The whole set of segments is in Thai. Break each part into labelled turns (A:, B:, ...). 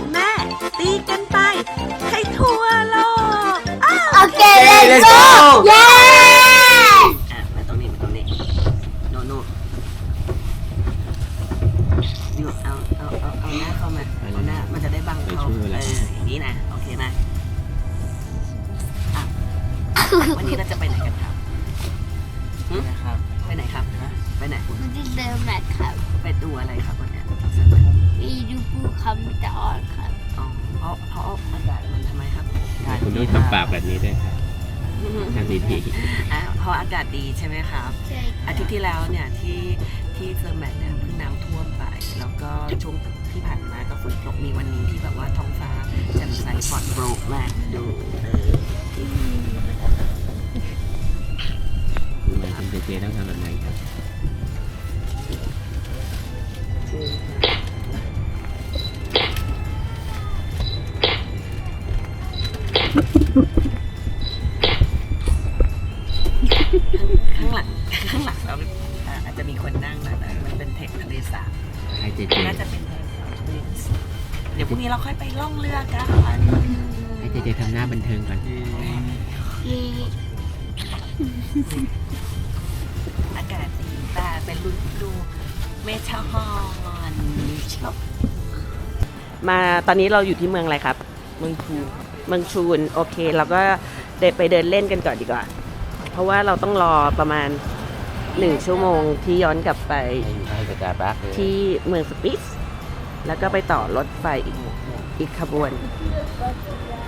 A: กับแม่ ตีกันไป ให้ทั่วโลกอ้าว
B: โอเค let's go เย้
C: ช่วงที่ผ่านมาก็ฝนตกมีวันนี้ที่แบบว่าท้องฟ้าแจ่มใสปลอดโปร่งมากดูเออ
D: คุณเจเจต้องทำแบบไหนครับ
C: หน้าบันเย่อา
D: กา
C: ศดีต่เป็นรุ่นดูเมชฮอนชอบมาตอนนี้เราอยู่ที่เมืองอะไรครับ
D: เมืองชู
C: เมืองชูนโอเคเราก็เดินไปเดินเล่นกันก่อนดีกว่า เพราะว่าเราต้องรอประมาณหนึ่งชั่วโมงที่ย้อนกลับไปที่เมืองสปิสแล้วก็ไปต่อรถไฟอีกอีกขบวน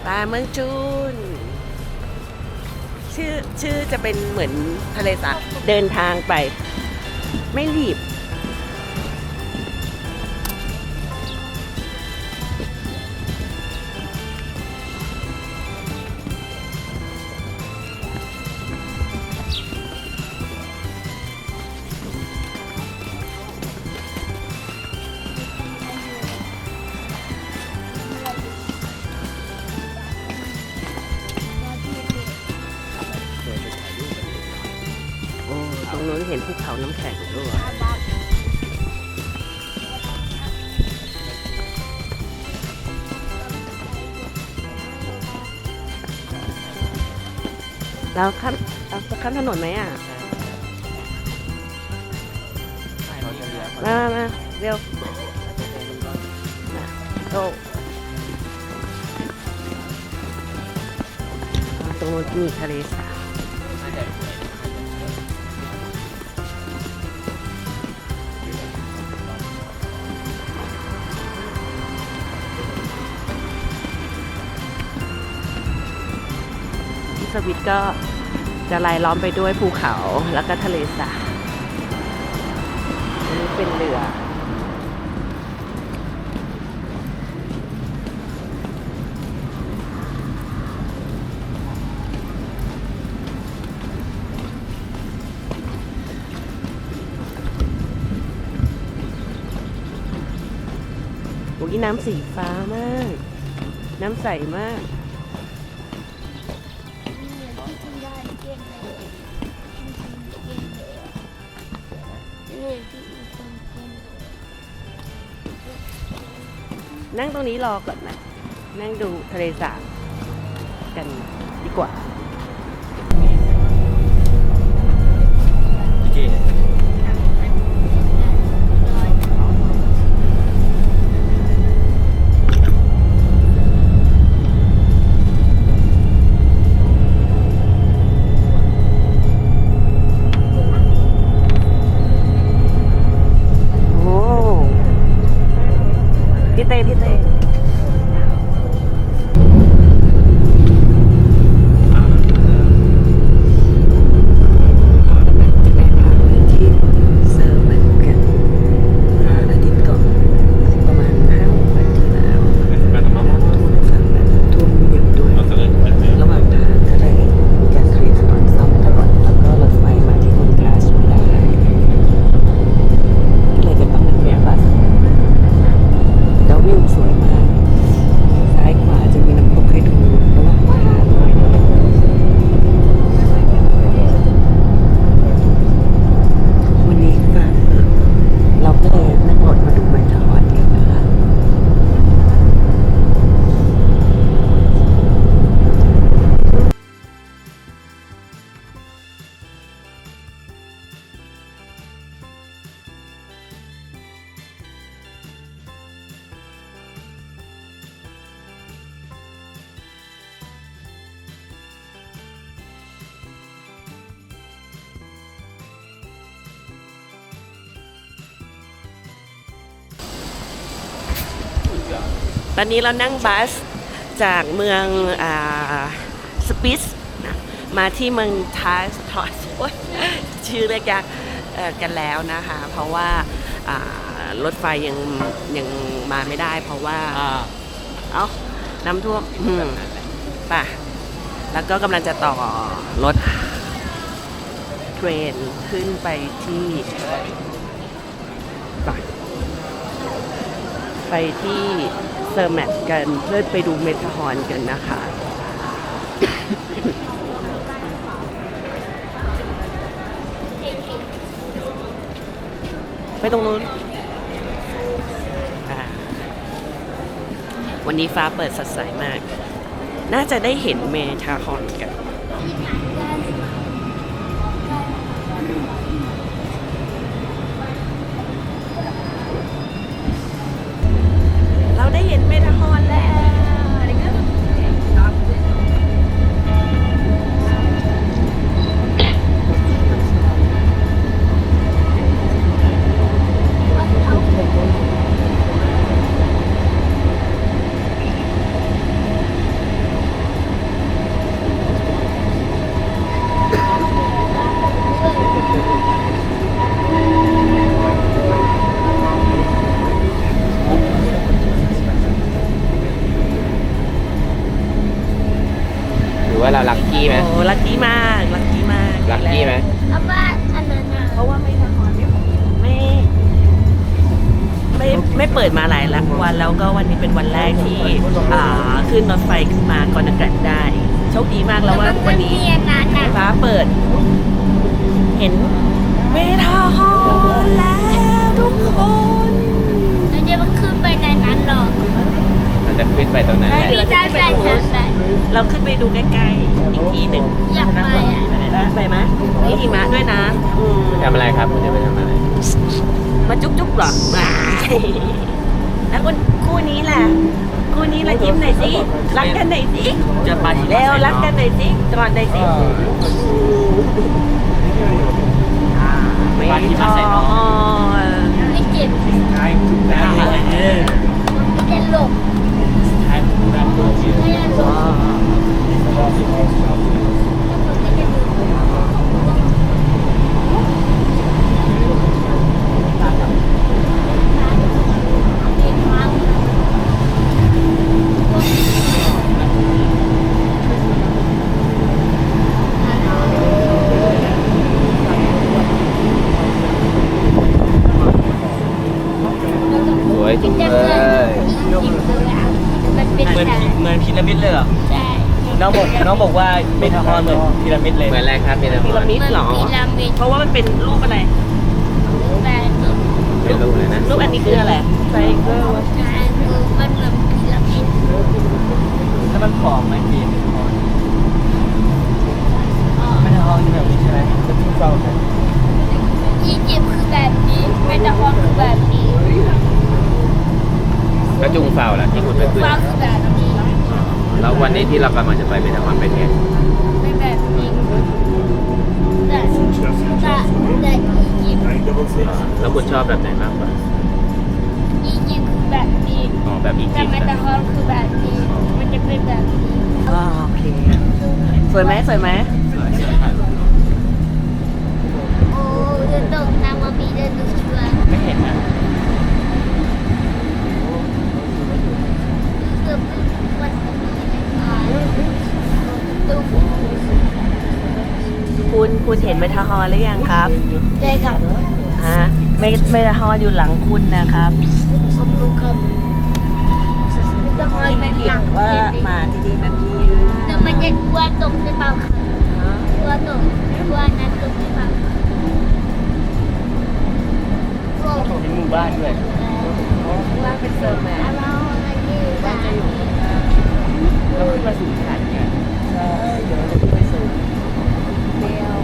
C: ตาเมืองจูน ชื่อชื่อจะเป็นเหมือนทะเลสาบเดินทางไป ไม่รีบ เห็นภูเขาน้ำแข็งด้วยแล้วข้ามเราจะข้ามถนนไหมอะ มามามาเร็วมาโตอ่าตรงนู้นมีทะเลสาบ สวิตก็จะลายล้อมไปด้วยภูเขาแล้วก็ทะเลสาบอันนี้เป็นเรือโอ้ยน้ำสีฟ้ามาก น้ำใสมาก นั่งตรงนี้รอก่อนนะ นั่งดูทะเลสาบกันดีกว่า อนนี้เรา
D: นั่
C: งบัสจากเมืองอ่าสปิสนะมาที่เมืองทาสทอสโอ๊ยชื่อเรียกยากเอ่อกันแล้วนะคะ เพราะว่าอ่ารถไฟยังยังมาไม่ได้ เพราะว่าเอ้าน้ำท่วมอืมป่ะแล้วก็กำลังจะต่อรถเทรนขึ้นไปที่ไปไปที่ เซอร์แมทกันเพื่อไปดูเมทาฮอนกันนะคะไปตรงนู้น วันนี้ฟ้าเปิดสดใสมาก น่าจะได้เห็นเมทาฮอนกัน เปิด เห็นเมทาฮอนแล้วทุกคน
B: เราจะมาขึ้นไปในนั้นหรอก
D: เราจะขึ้นไปตรงนั้นแหละ
B: พี่ได้แต่ฉันแต่
C: เราขึ้นไปดูใกล้ๆอีกทีหนึ่ง
B: อยากไปอะ
C: ไปไหมมีหิมะด้วยนะอืม
D: ทำอะไรครับคุณจะไปทำอะไร
C: มาจุ๊บจุ๊บเหรอไม่แล้วคนคู่นี้แหละ คู่นี้ละยิ้มหน่อยสิรักกันหน่อยสิ
E: จะไป
C: เร็วรักกันหน่อยสิกอดหน่อยสิไม่ทอน
B: ไม่เจ็บไม่จะหลบไม่จะหลบไม่จะหลบเจ็บมาก
D: สวยจังเลย
B: มันเป็น
E: เหมือน
B: แบบ
E: เหมือนพีระมิดเลยเหรอ
B: ใช่
E: น้องบอกน้องบอกว่าเมทาฮอนเหมือนพีระมิดเลย
D: เหมือนอะไรครับพี่น
C: พีระมิดเหรอ
B: พีระมิด
C: เพราะว่ามันเป็นรูปอะไร
B: แบบนี้
D: เป็นรูปเลยนะ
C: รูปอันนี้คืออะไรไซเคิล
B: นะคือมันเหมือนพีระมิด
E: แล้วมันผอมไหมพี่
B: อ๋อ
E: เมทาฮอนคือแบบนี้ใช่ไหมจะทุ่งเศร้าไหม
B: อียิปต์คือแบบนี้เมตาฮอนคือแบบนี้
D: แล้วจุงเฝ้าล่ะที่คุณไปขึ้น
B: ฟาคือแบบนี้
D: แล้ววันนี้ ที่เรากำลังจะไปเป็นทางวันเป็นไง
B: ไม่แบบนี้แต่แต่แต่อียิปต์
D: แล้วคุณชอบแบบไหนมากกว่า
B: อียิปต์คือแบบนี้
D: อ๋อแบบอี
B: แต่
D: ยิปต์
B: เมตา
D: นะ
B: ฮอนคือแบบนี้มันจะเป็นแบบนี้
C: อ๋อโอเคสวยไหมสวยไหม
B: โอ้เดินตรงน้ำมามีเดินดูชัวร์
E: ไม่เห็นนะ
B: เกือบวันตุ้ม
C: คุณคุณเห็นเมทาฮอนหรือยังครับ
B: ได้กับ
C: ฮะเมเมทาฮอนอยู่หลังคุณนะครับ
B: ผมรู้ครับเมตาฮอนเป็นหลัง
C: ว่า
B: เห็นไหม
C: มาที่นี่แบบนี้
B: แต่มันจะกลัวตกหรือเปล่าคะกลัวตกกลัวนั้นตกหรือเปล่าคะกลัว
E: มีหมู่บ้านด้วย
C: ว่าเป็นเซอร์แมน
B: เราอะไรอยู่บ้าน
E: แล้วขึ้นมาสูงขนาดนี้
C: ใช่เดี๋ยวจะไปสู่เดียว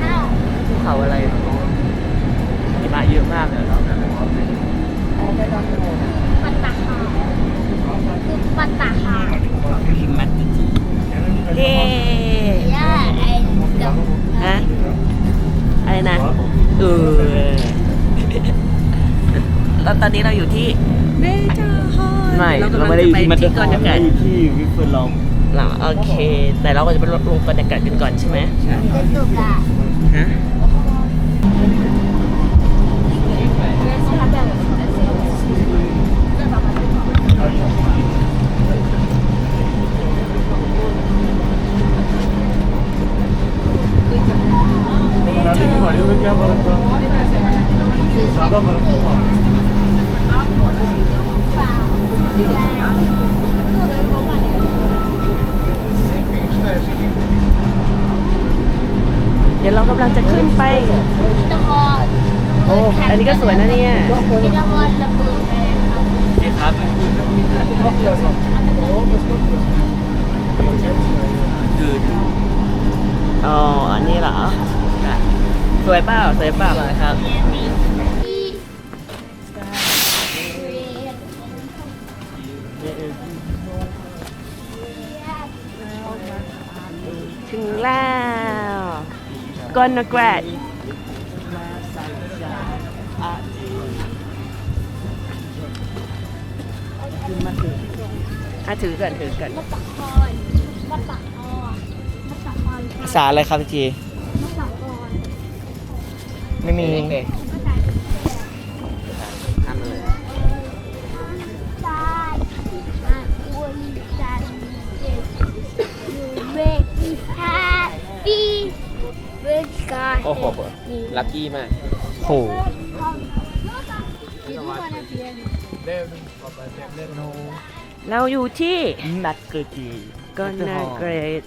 B: ข้าว
E: ภูเขาอะไรหิมะเยอะมากเลยเนาะ
B: ปั
C: ต อนนี้เราอยู่ที่เมเจอร์ฮอล
F: ไม่
C: เรากำ
F: เรา
C: ลัง
F: ไม่ได้
C: จะ
F: อยู่
C: ไป
F: ที่มัน
C: ที่กอนอากาศ
F: อยู่ที่วิฟเฟอร์ลอง
C: เหรอโอเค แต่เราก็จะไปลงกอนอากาศกันก่อนใช่ไหม
B: จะตุกอะ
C: ฮะ
B: อ้
C: อันนี้ก็สวยนะเนี่ย
B: มีตะกอนระเบิดไปนะครับ
F: นี่ครับคือ
C: อ๋อ อันนี้เหรอ สวยเปล่า สวยเปล่าครับถึงแล้วกอนอากาศอะถือก่อนถือก่อน
B: มะปะกอนมะปะกอนมะปะกอน
F: ภาษาอะไรครับพี่จี
B: มะปะกอน
F: ไม่มี
B: ภาษา
F: ทำเลย
B: ใต้อาอุลิจันเด็กยูเวกิฮาปีเวกา
D: โอ้โห ลัคกี้มาก
F: โห
C: เราอยู่ที่
F: นัดเกิดจี
C: กอนนาเกรด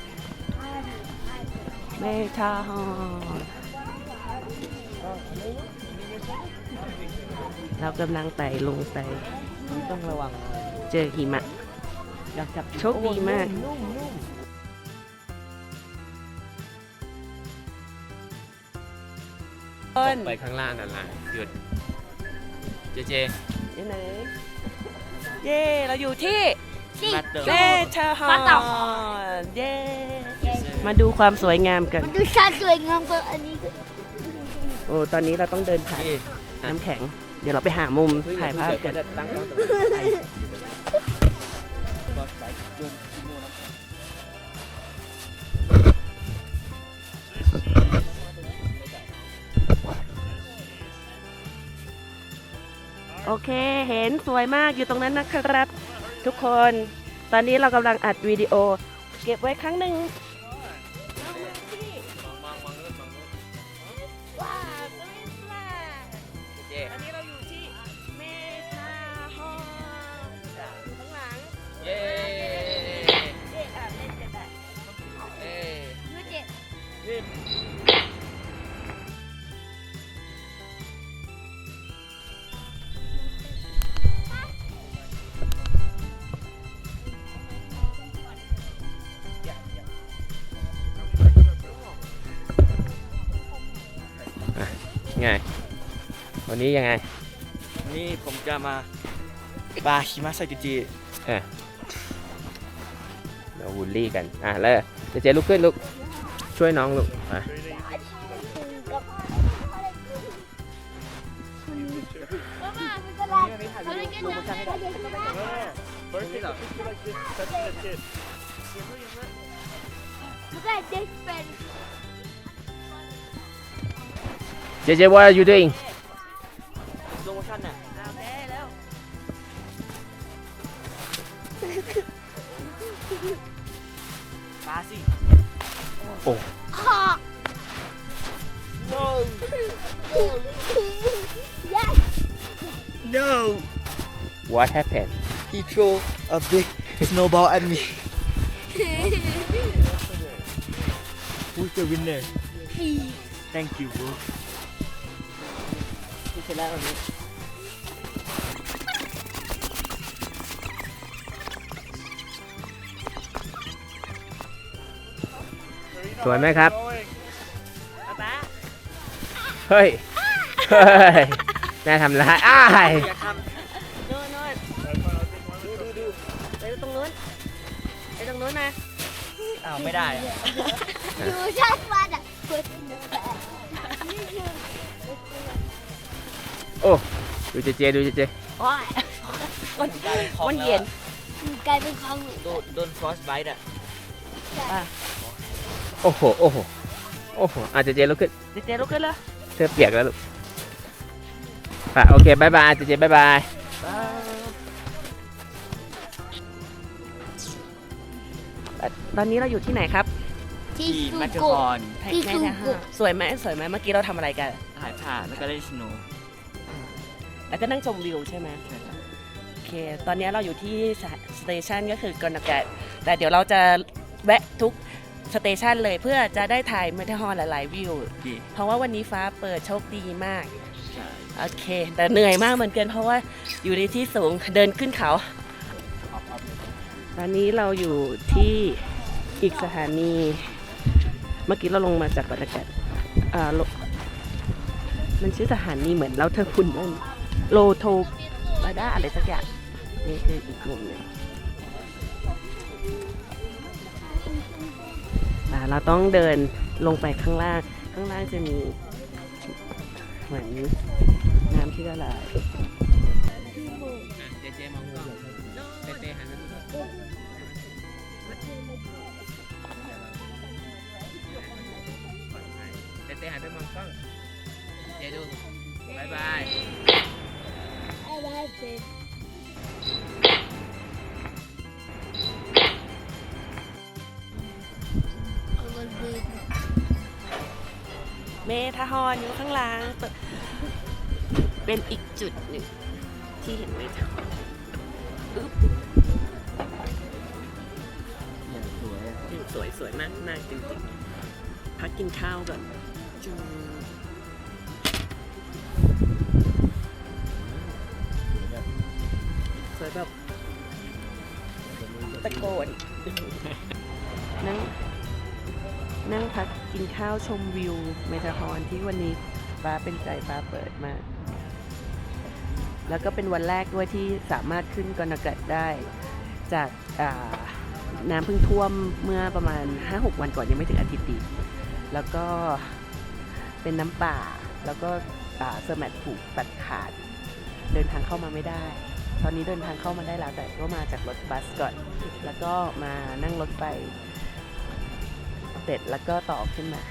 C: เมทาฮอลเรากำลังไต่ลงไป
F: ต้องระวัง
C: เจอหิมะ
F: อยากจับ
C: โชคดีมากต้น
D: ไปข้างล่างนั่นแหละหยุด เจเจ
C: อยู่ไหนเย้เราอยู่ที่
F: นัดเดิม
C: เมทาฮอลเย้มาดูความสวยงามกัน
B: ดูชาติสวยงามกว่าอันนี้ก็
C: โอ้ตอนนี้เราต้องเดินผ่านน้ำแข็ง เดี๋ยวเราไปหามุมถ่ายภาพกัน
F: ตั้ง
C: โอเค เห็นสวยมากอยู่ตรงนั้นนะครับ ทุกคน ตอนนี้เรากำลังอัดวิดีโอ เก็บไว้ครั้งหนึ่ง
D: ไง วันนี้ยังไง
F: นี่ผมจะมาบาฮิมาไซจิจิ
D: เอะเราบูลลี่กัน อะแล้วเจเจลุกขึ้นลุก ช่วยน้องลุกอะ
B: มาม่าเป็นตลาดเขาเรียกกันนะเขาเรียกกันนะมันก็เด็กเป็น
D: เจเจ what are you doing
F: โลโมชั่นน่ะ
C: เอาแพ้แล้ว
F: บาสิ
B: คอก
F: no
B: yes
F: no
D: what happened
F: he threw a big snowball at me who's the winner thank you bro ที่ชนะวันนี้
D: สวยไหมครับ
C: ป๊า
D: เฮ้ย เฮ้ย แม่ทำร้ายอ้าย
C: โอ้
F: ดู
D: เจเจดูเจเจ
C: โอ้ยมันมันเย็น
B: กลายเป็นของ
F: โดนโดนฟรอสไบต์อะ
D: โอ้โหโอ้โหโอ้โหอะเจเจลุกขึ้น
C: เจเจลุกขึ้นเลย
D: เสื้อเปียกแล้วลูกอะโอเคบายบายเจเจบายบาย
C: ตอนนี้เราอยู่ที่ไหนครับ
B: ที่
F: ที่
B: สุ
F: แมคเกอ
B: โก
F: ร์คอน
B: ที่
C: ใน
B: สุ
C: นะ
B: โก
C: ฮะสวยไหมสวยไหมเมื่อกี้เราทำอะไรกัน
F: ถ่ายภาพแล้วก็เล่นสโนว์
C: แล้วก็นั่งชมวิวใช่ไหม
F: ใช่ครับ
C: โอเค ตอนนี้เราอยู่ที่สเตชันก็คือกอนากะแต่เดี๋ยวเราจะแวะทุกสเตชันเลยเพื่อจะได้ถ่ายเมทัลฮอลหลายๆวิว
F: พี่
C: เพราะว่าวันนี้ฟ้าเปิดโชคดีมาก
F: ใช่
C: โอเค แต่เหนื่อยมากเหมือนกันเพราะว่าอยู่ในที่สูงเดินขึ้นเขา ตอนนี้เราอยู่ที่อีกสถานี เมื่อกี้เราลงมาจากกอนากะอ่าโลมันชื่อสถานีเหมือนเราเธอคุณนั่น โลโทบาด้าอะไรสักอย่างนี่คืออีกมุมหนึ่งเราต้องเดินลงไปข้างล่าง ข้างล่างจะมีเหมือนน้ำที่ละลาย
D: เจเจมองกล้องเจเจหันไปดูเจเจหันไปมองกล้อง เจดูบายบาย
B: เม
C: ทาฮอนอยู่ข้างล่างเป็นอีกจุดหนึ่ง ที่เห็นเมทาฮอนอึ๊บ
F: อย่างสวย
C: สวยสวยมากมากจริงๆ พักกินข้าวก่อนจุ๊ แบบตะโกน นั่งนั่งพักกินข้าวชมวิวเมทาฮอนที่วันนี้ฟ้าเป็นใจฟ้าเปิดมากแล้วก็เป็นวันแรกด้วยที่สามารถขึ้นกอนากะได้ จากอ่าน้ำเพิ่งท่วมเมื่อประมาณ 5-6 วันก่อนยังไม่ถึงอาทิตย์ดี แล้วก็เป็นน้ำป่า แล้วก็อ่าเซอร์แมทถูกตัดขาด เดินทางเข้ามาไม่ได้ ตอนนี้เดินทางเข้ามาได้แล้วแต่ก็มาจากรถบัสก่อน แล้วก็มานั่งรถไฟเสร็จแล้วก็ต่อขึ้นมา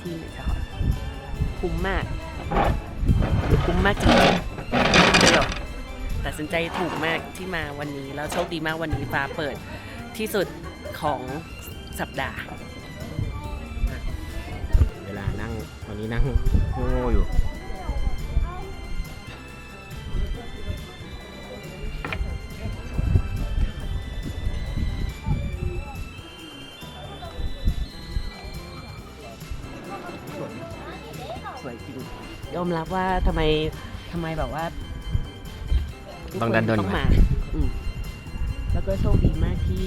C: ที่เมทาฮอนคุ้มมาก คุ้มมากจริงๆเดี๋ยวตัดสินใจถูกมากที่มาวันนี้ แล้วโชคดีมากวันนี้ฟ้าเปิดที่สุดของสัปดาห์
D: เวลานั่งตอนนี้นั่งโง่ๆอยู่
C: มรับว่าทำไมทำไมแบบว่า
D: ต้องดันโดน
C: ต้องมา อืมแล้วก็โชคดีมากที่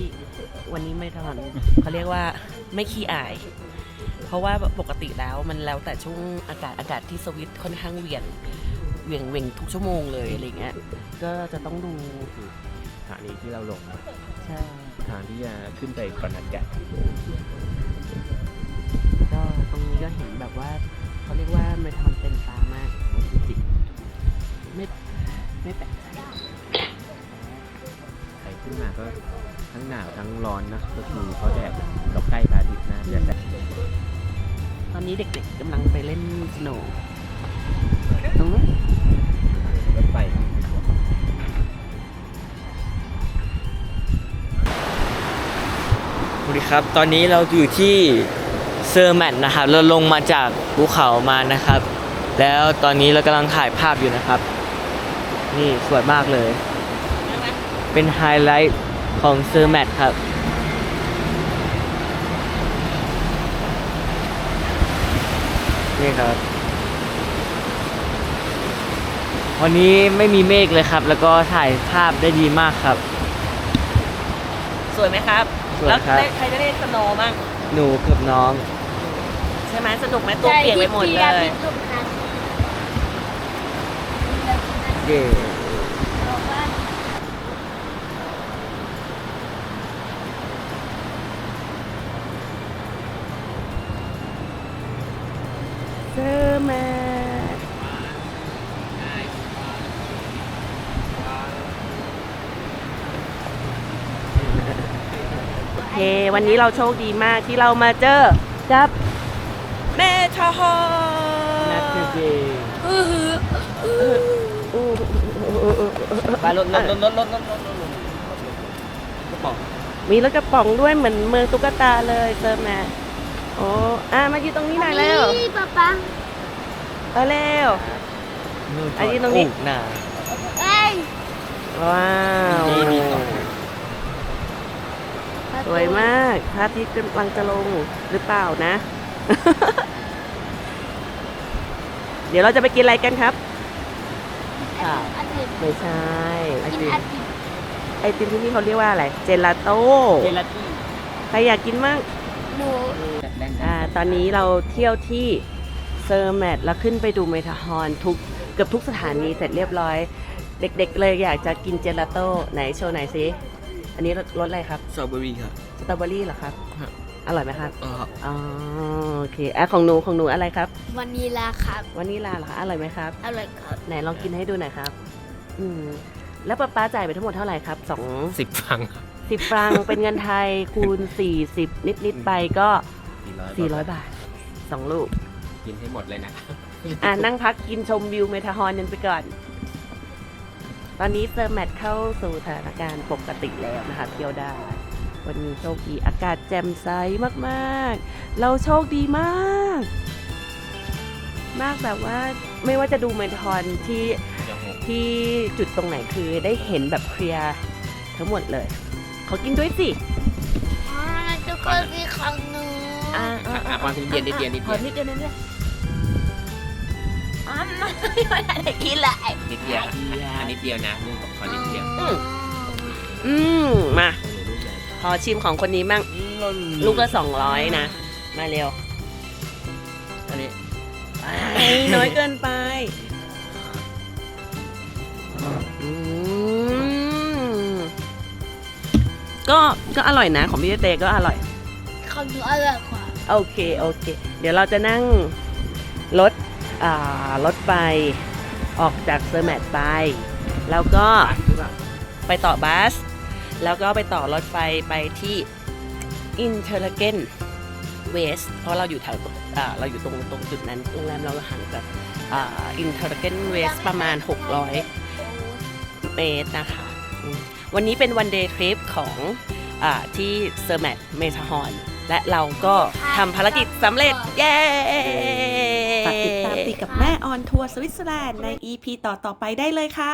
C: วันนี้ไม่ทอนเขาเรียกว่าไม่ขี้อาย เพราะว่าปกติแล้วมันแล้วแต่ช่วงอากาศอากาศที่สวิตค่อนข้างเหวี่ยงเหวี่ยงเหวี่ยงทุกชั่วโมงเลยอะไรเงี้ยก็จะต้องดู
D: สถานีที่เราลงนะ
C: ใช่
D: ทางที่จะขึ้นไปก่อนนัดแกะ
C: ก็ตรงนี้ก็เห็นแบบว่า เขาเรียกว่าไม่ทอนเต็มตามากจริงไม่ไม่แปลกใจ
D: ใครขึ้นมาก็ทั้งหนาวทั้งร้อนนะก็คือเขาแดดเราใกล้พระอาทิตย์นะเดือนแรก
C: ตอนนี้เด็กๆกำลังไปเล่นสโนว์ตรงนู้น
D: รถไฟ
F: สวัสดีครับ ตอนนี้เราอยู่ที่ เซอร์แมทนะครับเราลงมาจากภูเขามานะครับ แล้วตอนนี้เรากำลังถ่ายภาพอยู่นะครับ นี่สวยมากเลย เป็นไฮไลท์ของเซอร์แมทครับนี่ครับ วันนี้ไม่มีเมฆเลยครับ แล้วก็ถ่ายภาพได้ดีมากครับ
C: สวยไหมครับ
F: สวย
C: แล้ว
F: ครับ
C: ได้ใครได้เล่นสโนว์บ้าง
F: หนูกับน้อง
C: ใช่ไหมสนุกไหมตัวเปลี่ยนไปหมดเลย
F: เย่
C: เซอร์มาเฮวันนี้เราโชคดีมากที่เรามาเจอจับ แม่ทหาร อื้
F: อหือไปรถรถรถรถรถรถรถกระ
C: มีรถกระป๋องด้วยเหมือนเมืองตุ๊กตาเลยเจอแม่โอ้อ่ามายืนตรงนี้หน่อยเร็ว
B: มป๊าป๊า
C: เร็วอานนี้ตรงนี้
F: น่า
B: เอ้ย
C: ว้าวสวยมากพระอาทิตย์กำลังจะลงหรือเปล่านะ เดี๋ยวเราจะไปกินอะไรกันครับ
F: ค่ะ
B: อาทิตย์
C: ไม่ใช่
B: กินอาทิตย์
C: ไอติมที่นี่เขาเรียกว่าอะไร เจลาโต้
F: เจลาตี้
C: ใครอยากกินมั่ง
B: หนู
C: อ่า ตอนนี้เราเที่ยวที่เซอร์แมทแล้วขึ้นไปดูเมทาฮอนทุกเกือบทุกสถานีเสร็จเรียบร้อย เด็กๆเลยอยากจะกินเจลาโต้ไหนโชว์ไหนอยสิ อันนี้รสอะไรครับ
F: สตรอเบอรี่ครับ
C: สตรอเบอรี่เหรอครับ
F: ครับ
C: อร่อยไหมครับ
F: เออ
C: อ๋อโอเคอะของหนูของหนูอะไรครับ
B: วานิลาครับ
C: วานิลาเหรอคะอร่อยไหมครับ
B: อร่อยครับ
C: ไหนลองกินให้ดูหน่อยครับ อืม แล้วป้าป้าจ่ายไปทั้งหมดเท่าไหร่ครับสอง
D: สิบฟังครับ
C: สิบฟรังเป็นเงินไทยคูณสี่สิบนิดนิดๆไปก็สี่ร้อยบาทสองลูก
D: กินให้หมดเลยนะ
C: อะนั่งพักกินชมวิวเมทาฮอนกันไปก่อน ตอนนี้เซอร์แมทเข้าสู่สถานการณ์ปกติแล้วนะคะ เที่ยวได้ วันนี้โชคดีอากาศแจ่มใสมากๆ เราโชคดีมาก มากแบบว่าไม่ว่าจะดูเมทาฮอนที่ที่จุดตรงไหนคือได้เห็นแบบเคลียร์ทั้งหมดเลยขอกินด้วยสิ
B: อ๋อทุกคนมีของหนู
C: อ่า
D: อะความนิดเดียวนิดเดียวนิด
C: ข
D: เดี
C: อ
D: ยว
C: นิดเดียวนิดเดียวอ๋อไม่ได้กินเลย
D: นิดเดียวอันนิดเดียวนะลูกขอนิดเดียว
C: อืม อืมมา ขอชิมของคนนี้มั่งลูกละสองร้อยนะ มาเร็ว
F: อันนี้
C: ไอ้น้อยเกินไปอืมก็ก็อร่อยนะของพี่เต้ก็อร่อย
B: ของหนูอร่อยกว่า
C: โอเคโอเค เดี๋ยวเราจะนั่งรถอ่ารถไฟออกจากเซอร์แมทไป แล้วก็ไปต่อบัส แล้วก็ไปต่อรถไฟไปที่อินเทอร์เกนเวสเพราะเราอยู่แถวอ่าเราอยู่ตรงตรงจุดนั้นโรงแรมเราห่างจากอินเทอร์เกนเวสประมาณ 600 เมตรนะคะอืมวันนี้เป็นวันเดย์ทริปของอาที่เซอร์แมทเมทาฮอนและเราก็ทำภารกิจสำเร็จ เย้ฝากติดตามติกับแม่ออนทัวร์สวิตเซอร์แลนด์ใน EP ต่อ ๆ ไปได้เลยค่ะ